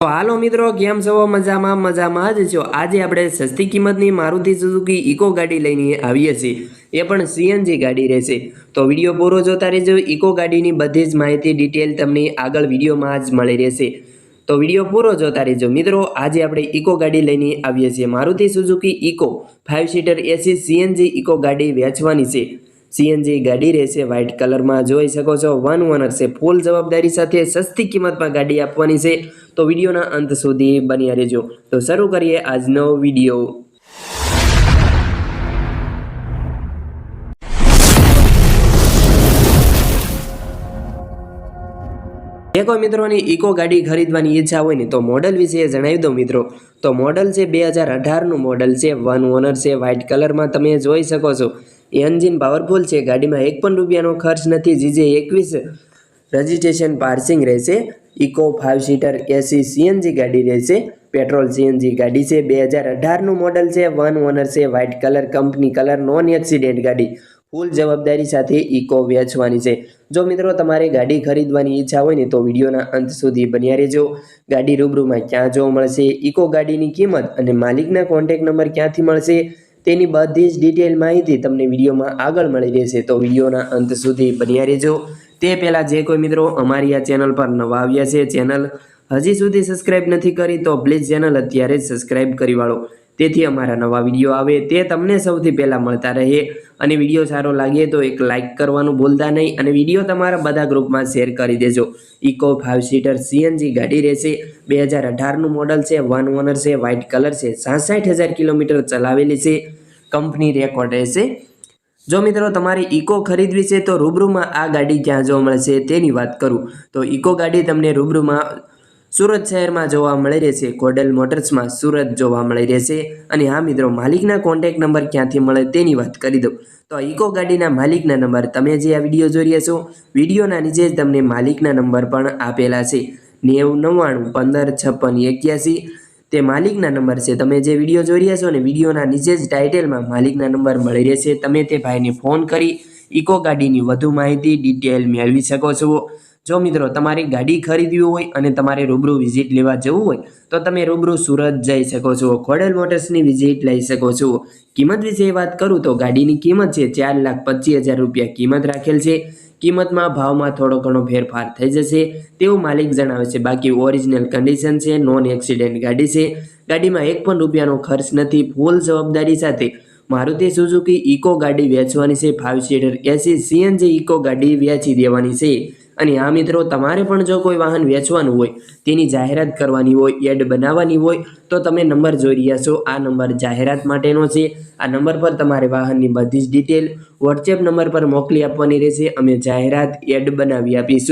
તો હાલો મિત્રો, કેમ છો? મજામાં મજામાં જ. છો આજે આપણે સસ્તી કિંમતની મારુતિ સુઝુકી ઇકો ગાડી લઈને આવીએ છીએ. એ પણ સીએનજી ગાડી રહેશે. તો વીડિયો પૂરો જોતા રહેજો. ઇકો ગાડીની બધી જ માહિતી, ડિટેલ તમને આગળ વિડીયોમાં જ મળી રહેશે. તો વીડિયો પૂરો જોતા રહેજો. મિત્રો, આજે આપણે ઇકો ગાડી લઈને આવીએ છીએ. Maruti Suzuki Eeco five seater AC CNG Eeco ગાડી વેચવાની છે. સીએનજી ગાડી રહેશે વ્હાઇટ કલરમાં જોઈ શકો છો. વન ઓનર છે. ફૂલ જવાબદારી સાથે સસ્તી કિંમતમાં ગાડી આપવાની છે. તો વિડીયોના અંત સુધી બન્યા રહેજો. તો શરૂ કરીએ આજનો વીડિયો. જે કોઈ મિત્રોની ઇકો ગાડી ખરીદવાની ઈચ્છા હોય ને, તો મોડલ વિશે જણાવી દો મિત્રો. તો મોડલ છે બે હજાર અઢારનું મોડલ છે. વન ઓનર છે. વ્હાઇટ કલરમાં તમે જોઈ શકો છો. એન્જિન પાવરફુલ છે. ગાડીમાં એક પણ રૂપિયાનો ખર્ચ નથી. જીજે એકવીસ રજિસ્ટ્રેશન પાર્સિંગ રહેશે. Eco five seater AC CNG ગાડી રહેશે. પેટ્રોલ સીએનજી ગાડી છે. બે હજાર અઢારનું મોડલ છે. વન ઓનર છે. White colour company colour non accident ગાડી. ફૂલ જવાબદારી સાથે ઇકો વેચવાની છે. જો મિત્રો તમારે ગાડી ખરીદવાની ઈચ્છા હોય ને, તો વિડીયોના અંત સુધી બન્યા રહેજો. ગાડી રૂબરૂમાં ક્યાં જોવા મળશે? ઇકો ગાડીની કિંમત અને માલિકના કોન્ટેક નંબર ક્યાંથી મળશે? તેની બધી જ ડિટેલ માહિતી તમને વિડીયોમાં આગળ મળી રહેશે. તો વિડીયોના અંત સુધી બન્યા રહેજો. તે પહેલાં જે કોઈ મિત્રો અમારી આ ચેનલ પર નવા આવ્યા છે ચેનલ હજી સુધી સબસ્ક્રાઇબ નથી કરી તો પ્લીઝ ચેનલ અત્યારે જ સબસ્ક્રાઇબ કરી વાળો. તેથી અમારા નવા વીડિયો આવે તે તમને સૌથી પહેલાં મળતા રહે. અને વીડિયો સારો લાગે તો એક લાઇક કરવાનું ભૂલતા નહીં અને વીડિયો તમારા બધા ગ્રુપમાં શેર કરી દેજો. ઇકો ફાઇવ સીટર સીએનજી ગાડી રહેશે. બે હજાર અઢારનું મોડલ છે વન ઓનર છે વ્હાઇટ કલર છે, સાસઠ હજાર કિલોમીટર ચલાવેલી છે. કંપની રેકોર્ડ રહેશે. જો મિત્રો તમારે ઇકો ખરીદવી છે તો રૂબરૂમાં આ ગાડી ક્યાં જોવા મળશે તેની વાત કરું. તો ઇકો ગાડી તમને રૂબરૂમાં સુરત શહેરમાં જોવા મળી રહેશે. કોડેલ મોટર્સમાં સુરત જોવા મળી રહેશે. અને હા મિત્રો, માલિકના કોન્ટેક નંબર ક્યાંથી મળે તેની વાત કરી દઉં. તો ઇકો ગાડીના માલિકના નંબર તમે જે આ વીડિયો જોઈ રહ્યા છો, વિડીયોના નીચે જ તમને માલિકના નંબર પણ આપેલા છે. નેવું, નવ્વાણું, પંદર, છપ્પન, એક્યાસી. તે માલિકના નંબર છે. તમે જે વીડિયો જોઈ રહ્યા છો ને વિડીયોના નીચે જ ટાઇટલમાં માલિકના નંબર મળી રહેશે. તમે તે ભાઈને ફોન કરી ઇકો ગાડીની વધુ માહિતી ડિટેલ મેળવી શકો છો. જો મિત્રો તમારી ગાડી ખરીદવી હોય અને તમારે રૂબરૂ વિઝિટ લેવા જવું હોય, તો તમે રૂબરૂ સુરત જઈ શકો છો. ખોડલ મોટર્સની વિઝિટ લઈ શકો છો. કિંમત વિશે વાત કરું તો ગાડીની કિંમત છે ચાર લાખ પચીસ હજાર રૂપિયા કિંમત રાખેલ છે. કિંમતમાં ભાવમાં થોડો ઘણો ફેરફાર થઈ જશે. તેવું માલિક જણાવે છે, બાકી ઓરિજિનલ કન્ડિશન છે નોન એક્સિડન્ટ ગાડી છે. ગાડીમાં એક પણ રૂપિયાનો ખર્ચ નથી. ફૂલ જવાબદારી સાથે મારુતિ સુઝુકી ઇકો ગાડી વેચવાની છે. Five seater AC, CNG Eco ગાડી વેચી દેવાની છે. અને આ મિત્રો, તમારે પણ જો કોઈ વાહન વેચવાનું હોય, તેની જાહેરાત કરવાની હોય, એડ બનાવવાની હોય, તો તમે નંબર જોઈ રહ્યા છો. આ નંબર જાહેરાત માટેનો છે. આ નંબર પર તમારે વાહનની બધી જ ડિટેલ વોટ્સએપ નંબર પર મોકલી આપવાની રહેશે. અમે જાહેરાત, એડ બનાવી આપીશું.